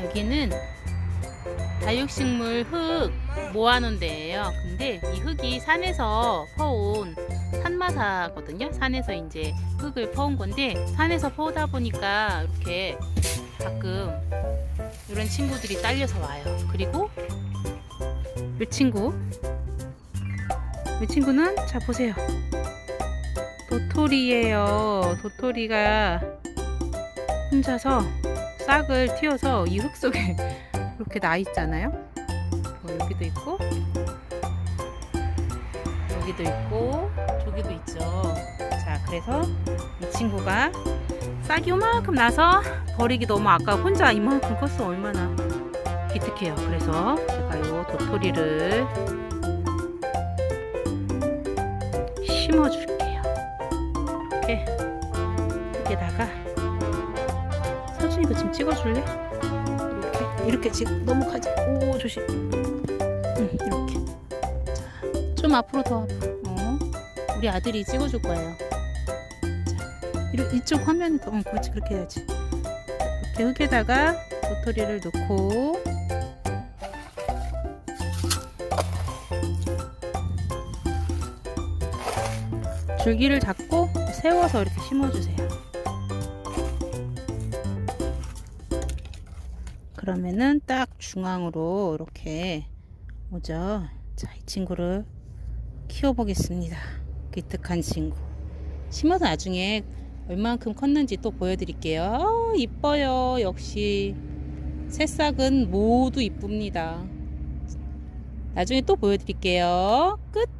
자, 여기는 다육식물 흙 모아놓은 데예요. 근데 이 흙이 산에서 퍼온 산마사거든요. 산에서 이제 흙을 퍼온 건데 산에서 퍼오다 보니까 이렇게 가끔 이런 친구들이 딸려서 와요. 그리고 이 친구 이 친구는 자 보세요. 도토리예요. 도토리가 혼자서 싹을 틔워서 이 흙 속에 이렇게 나 있잖아요. 뭐 여기도 있고 여기도 있고 저기도 있죠. 자, 그래서 이 친구가 싹이 요만큼 나서 버리기 너무 아까워. 혼자 이만큼 컸어 얼마나 기특해요. 그래서 제가 요 도토리를 심어줄게요. 이렇게 여기다가 이거 지금 찍어줄래? 이렇게 이렇게 지금 넘어가지. 오 조심. 응 이렇게. 자, 좀 앞으로 더 앞으로. 어, 우리 아들이 찍어줄 거예요. 자, 이렇게 이쪽 화면에 더. 응, 그렇지 그렇게 해야지. 이렇게 흙에다가 도토리를 넣고. 줄기를 잡고 세워서 이렇게 심어주세요. 그러면은 딱 중앙으로 이렇게 오죠. 자, 이 친구를 키워보겠습니다. 기특한 친구. 심어서 나중에 얼만큼 컸는지 또 보여드릴게요. 어, 이뻐요. 역시 새싹은 모두 이쁩니다. 나중에 또 보여드릴게요. 끝.